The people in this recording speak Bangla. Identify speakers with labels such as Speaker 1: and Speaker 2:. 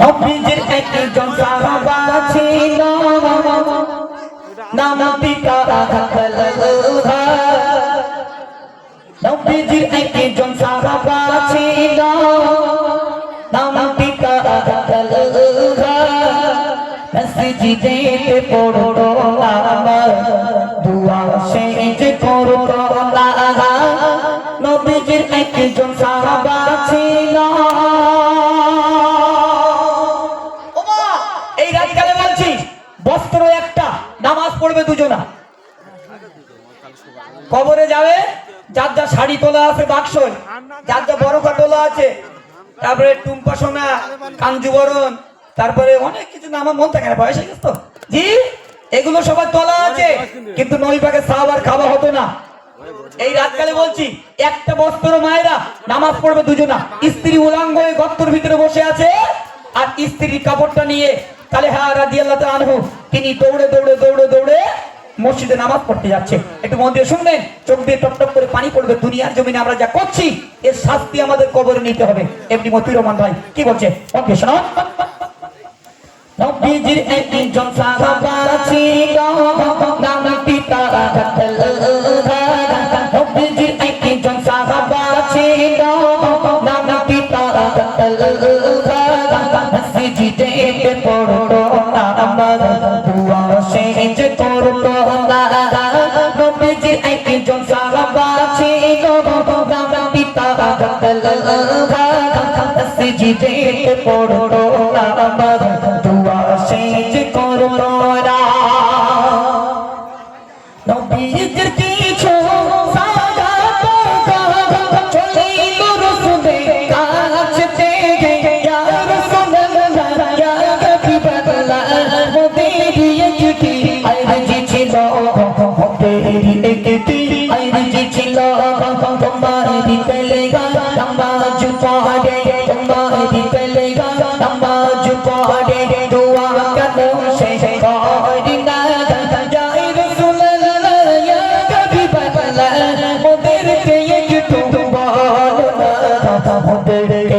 Speaker 1: নবীজির একজন সাহাবা ছিল নাম পিতা আবদুল্লাহ নবীজির একজন সাহাবা ছিল নাম পিতা আবদুল্লাহ মসজিদে পড়ো আমার। দুয়া সেজ করো নবীজির একজন সাহাবা ছিল পড়বে দুজনা। কবরে যাবে, যার যা শাড়ি তোলা আছে বাক্সয় যার যা বড়কা তোলা আছে। তারপরে টুম্পা সোনা কাঞ্জুবরণ তারপরে অনেক কিছু আমার মন থাকে না, বয়স হয়ে গেছে তো। জি, এগুলো সবার তোলা আছে, কিন্তু নই পাকে সাহাবার খাওয়া হতো না। এই রাতকালে বলছি, একটা বস্ত্র মায়েরা নামাজ পড়বে দুজনা। স্ত্রী উলাঙ্গ হয়ে গর্তর ভিতরে বসে আছে, আর স্ত্রীর কাপড়টা নিয়ে তাহলে হ্যাঁ রাজি আল্লাহ আনহু তিনি দৌড়ে দৌড়ে দৌড়ে দৌড়ে মসজিদে নামাজ পড়তে যাচ্ছে একটু মন দিয়ে শুনবেন চোখ দিয়ে টপ টপ করে পানি পড়বে দুনিয়ার জমিনে আমরা যা করছি এর শাস্তি আমাদের কবরে নিতে হবে এমনি মতির রহমান ভাই কি বলছে ওকে শোনো নবীজির একজন সাহাবা ছিল নাম পিতা আবদুল্লাহ মসজিদে পড়তো নামাজ দুয়া সেজ করতো না নবীজির একজন সাহাবা ছিল নাম পিতা আবদুল্লাহ মসজিদে নামাজ দুয়া পড়ে তোমারি পেলেগা নামাজ পড়ে দোয়া করো, সে করি না যাই রাসূলুল্লাহ ইয়া কবি ওদের